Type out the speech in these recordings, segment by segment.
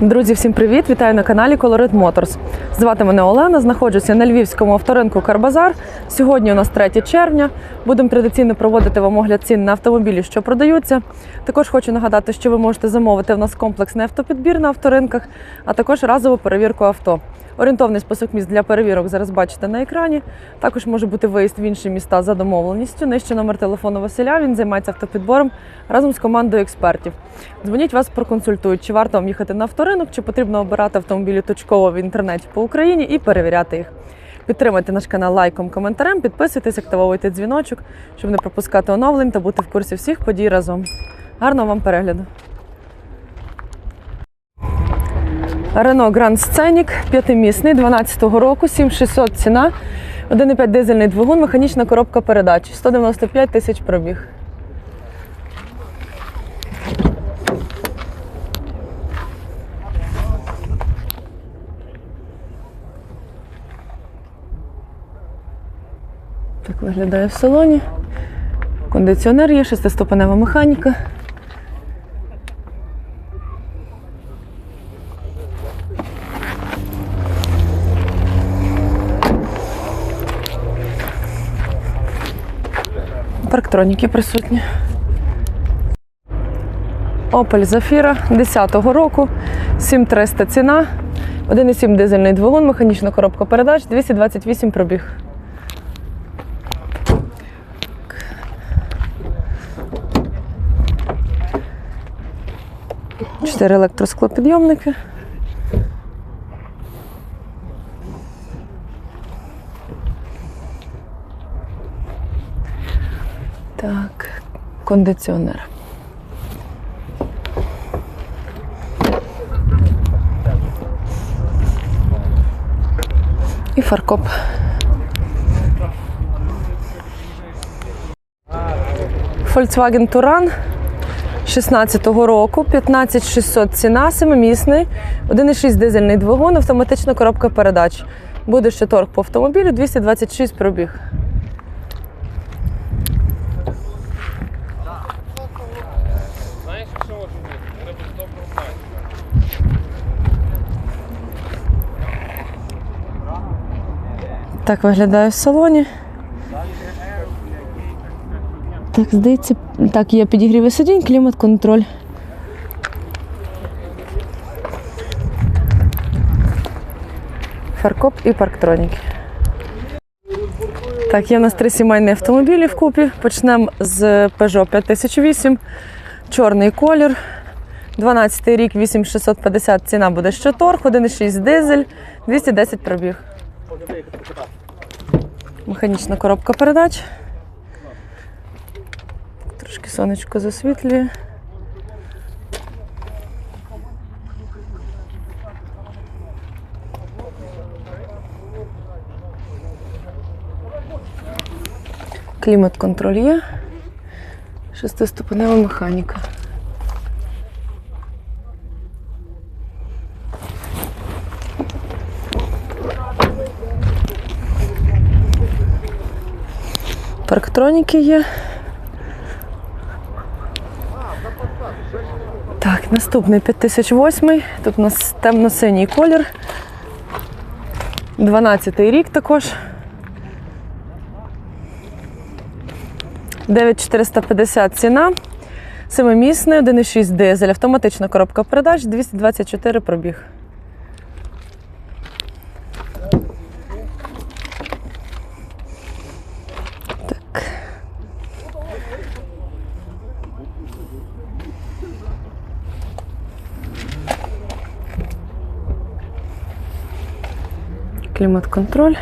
Друзі, всім привіт! Вітаю на каналі Colorit Motors. Звати мене Олена. Знаходжуся на львівському авторинку Карбазар. Сьогодні у нас 3 червня. Будемо традиційно проводити вам огляд цін на автомобілі, що продаються. Також хочу нагадати, що ви можете замовити в нас комплексний автопідбір на авторинках, а також разову перевірку авто. Орієнтовний список міст для перевірок зараз бачите на екрані. Також може бути виїзд в інші міста за домовленістю. Нижче номер телефону Василя. Він займається автопідбором разом з командою експертів. Дзвоніть вас проконсультують, чи варто вам їхати на авторинок, чи потрібно обирати автомобілі точково в інтернеті по Україні і перевіряти їх. Підтримайте наш канал лайком, коментарем, підписуйтесь, активовуйте дзвіночок, щоб не пропускати оновлень та бути в курсі всіх подій разом. Гарного вам перегляду! Renault Grand Scenic, п'ятимісний, 12-го року, 7600 ціна, 1,5 дизельний двигун, механічна коробка передач, 195 тисяч пробіг. Так виглядає в салоні. Кондиціонер є, шестиступенева механіка. Парктроніки присутні. Opel Zafira 10-го року, 7300 ціна, 1,7 дизельний двигун, механічна коробка передач, 228 пробіг. Чотири електросклопідйомники. Так, кондиціонер. І фаркоп. Volkswagen Touran 16-го року, 15600 ціна, семимісний, 1,6 дизельний двигун, автоматична коробка передач. Буде ще торг по автомобілю, 226 пробіг. Знаєш, що може бути? Треба ж добре знати. Так виглядає в салоні. Так, здається, так, є підігріви сидінь, клімат-контроль. Фаркоп і парктроніки. Так, є в нас три сімейні автомобілі вкупі. Почнемо з Peugeot 5008, чорний колір. 12 рік, 8650 ціна буде ще торг, 1,6 дизель, 210 пробіг. Механічна коробка передач. Трошки сонечко засвітлює. Клімат-контроль є. Шестиступенева механіка. Парктроніки є. Так, наступний 5008. Тут у нас темно-синій колір. 12 рік також. 9450 ціна. Семимісний, 1,6 дизель, автоматична коробка передач, 224 пробіг. Клімат-контроль.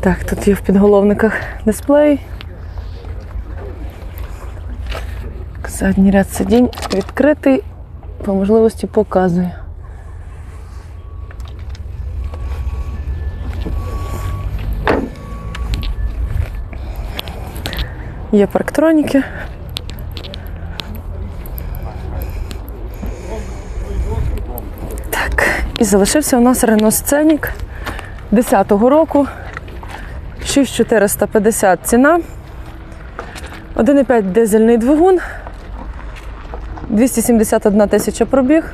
Так, тут є в підголовниках дисплей. Задній ряд сидінь відкритий, по можливості показую. Є парктроніки. Так, і залишився у нас Renault Scenic 10-го року. 6450 ціна. 1,5 дизельний двигун. 271 тисяча пробіг.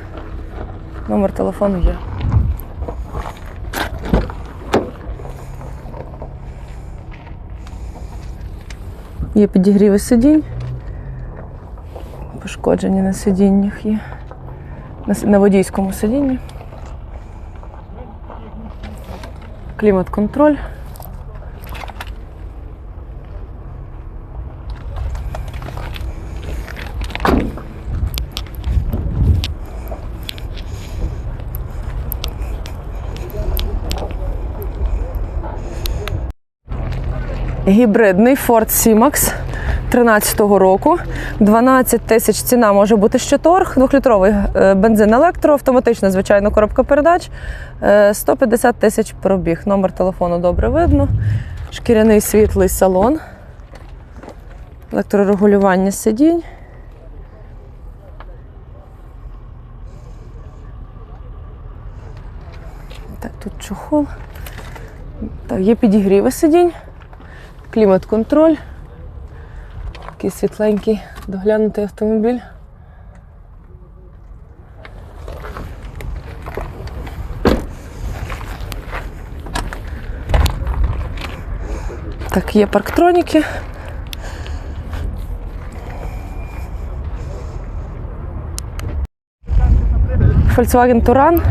Номер телефону є. Є підігріви сидінь. Пошкоджені на сидіннях є. На водійському сидінні. Клімат-контроль. Гібридний Ford C-Max 13-го року. 12 тисяч ціна може бути ще торг. Двохлітровий е, бензин електро, автоматична, звичайно, коробка передач. Е, 150 тисяч пробіг. Номер телефону добре видно. Шкіряний світлий салон. Електрорегулювання сидінь. Так, тут чохол. Так, є підігріви сидінь, клімат-контроль. Такий світленький доглянутий автомобіль. Так, є парктроніки. Volkswagen Touran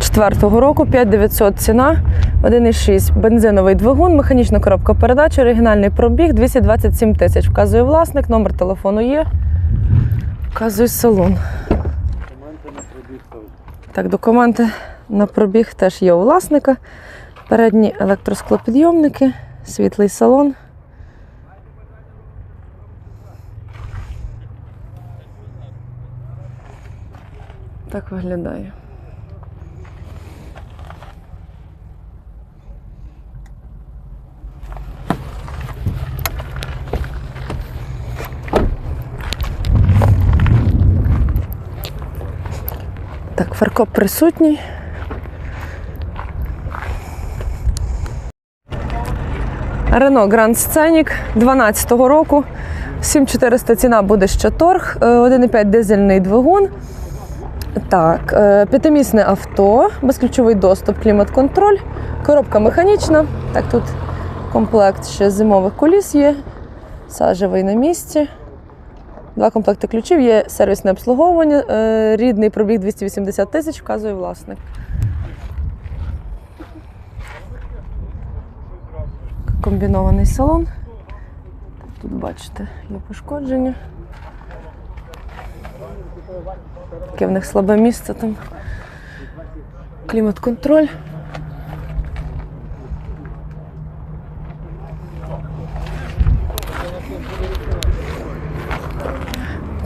4-го року, 5900 ціна, 1,6 бензиновий двигун, механічна коробка передач, оригінальний пробіг 227 тисяч. Вказує власник, номер телефону є. Вказує салон. Так, документи на пробіг теж є у власника. Передні електросклопідйомники, світлий салон. Так виглядає. Так, фаркоп присутній. Рено Grand Scenic 12-го року. 7400 ціна буде ще торг. Е, 1,5 дизельний двигун. Так, е, п'ятимісне авто, безключовий доступ, клімат-контроль, коробка механічна. Так, тут комплект ще зимових коліс є, сажевий на місці. Два комплекти ключів, є сервісне обслуговування, е, рідний пробіг 280 тисяч, вказує власник. Комбінований салон. Тут бачите, є пошкодження. Таке в них слабе місце там. Клімат-контроль.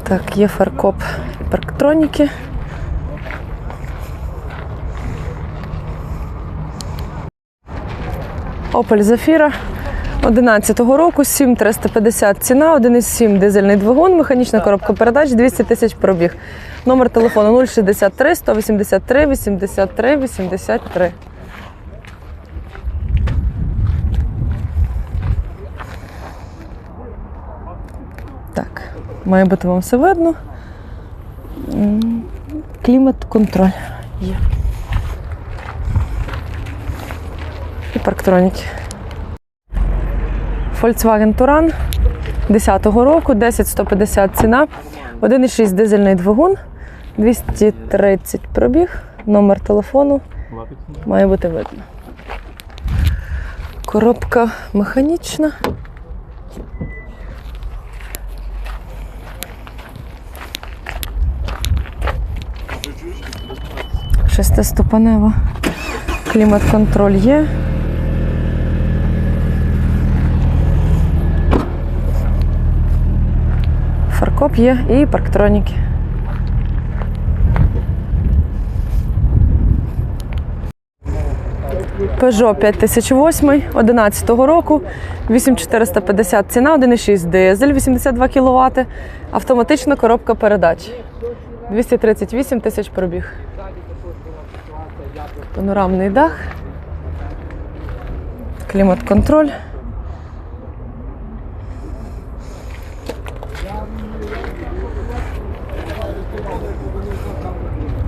Так, є фаркоп парктроніки. Opel Zafira 11-го року, 7350 ціна, 1,7 дизельний двигун, механічна коробка передач, 200 тисяч пробіг. Номер телефону 063 183 83 83. Так, має бути вам все видно. Клімат-контроль є. І парктроніки. Volkswagen Touran 10-го року, 10150 ціна, 1,6 дизельний двигун, 230 пробіг, номер телефону має бути видно. Коробка механічна. Шестиступенева. Клімат-контроль є. Фаркоп є і парктроніки. Peugeot 5008 11 року, 8450 ціна, 1,6 дизель, 82 кВт, автоматична коробка передач. 238 тисяч пробіг панорамний дах, клімат-контроль.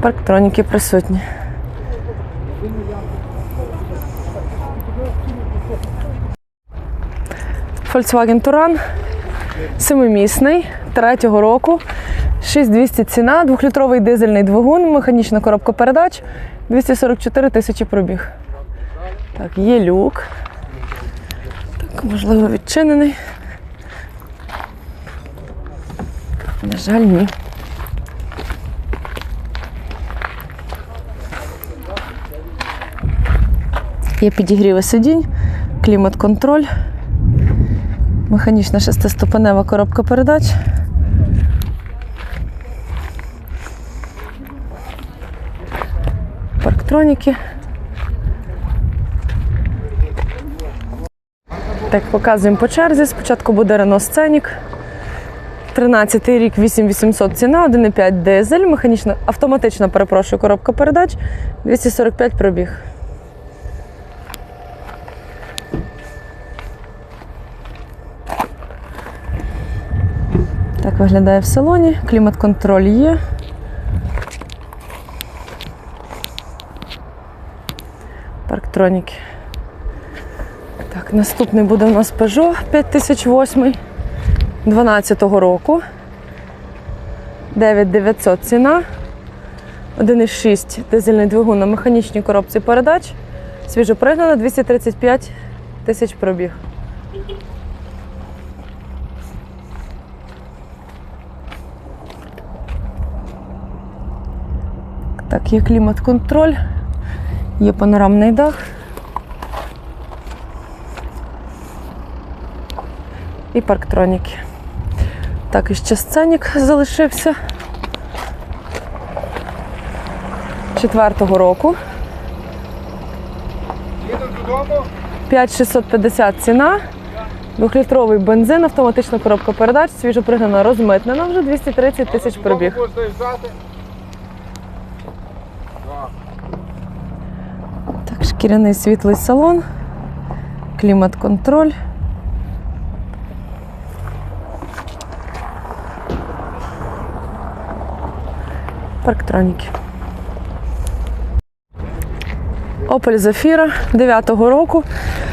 Парктроніки присутні. Volkswagen Туран, семимісний, третього року, 6200 ціна, двохлітровий дизельний двигун, механічна коробка передач, 244 тисячі пробіг. Так, є люк. Так, можливо, відчинений. На жаль, ні. Є підігріви сидінь, клімат-контроль, механічна шестиступенева коробка передач. Парктроніки. Так, показуємо по черзі. Спочатку буде Renault Scenic. 13 рік, 8800 ціна, 1,5 дизель, механічна, автоматична, перепрошую, коробка передач, 245 пробіг. Так виглядає в салоні. Клімат-контроль є. Парктроніки. Так, наступний буде у нас Peugeot 5008 12-го року. 9900 ціна. 1,6 дизельний двигун на механічній коробці передач. Свіжопригнана 235 тисяч пробіг. Так, є клімат-контроль, є панорамний дах. І парктроніки. Так, і ще сценік залишився. Четвертого року. 5650 ціна. Двохлітровий бензин, автоматична коробка передач, свіжопригнана, розмитнена вже 230 тисяч пробіг. Додому можна і взяти. Так. Так, шкіряний світлий салон, клімат-контроль. Парктроніки. Opel Zafira 9-го року.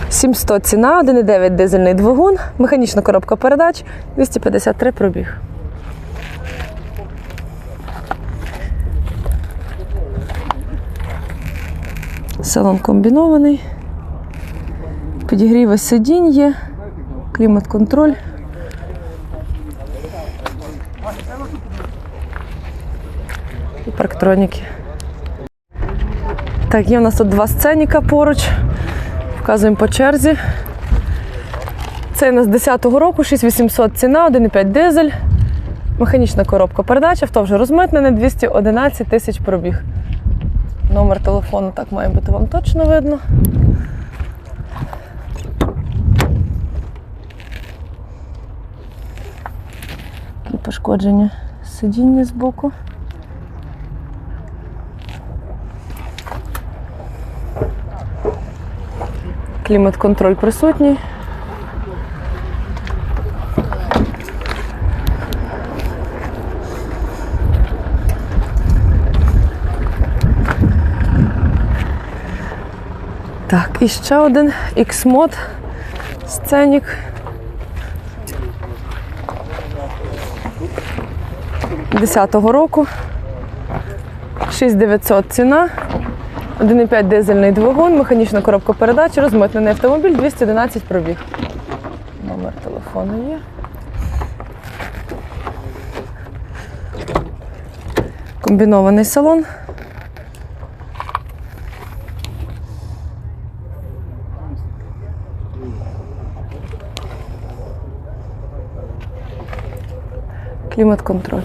700 ціна, 1,9 дизельний двигун, механічна коробка передач, 253 пробіг. Салон комбінований. Підігріви сидінь є, клімат-контроль. Парктроніки. Так, є у нас тут два сценіка поруч. Вказуємо по черзі. Це у нас 10-го року, 6800 ціна, 1,5 дизель. Механічна коробка передач, авто вже розмитнене, 211 тисяч пробіг. Номер телефону так має бути вам точно видно. Такі пошкодження сидіння збоку. Клімат-контроль присутній. І ще один X-Mod сценік. Десятого року. 6900 ціна. 1,5 дизельний двигун, механічна коробка передач, розмитнений автомобіль, 211 пробіг. Номер телефону є. Комбінований салон. Клімат-контроль.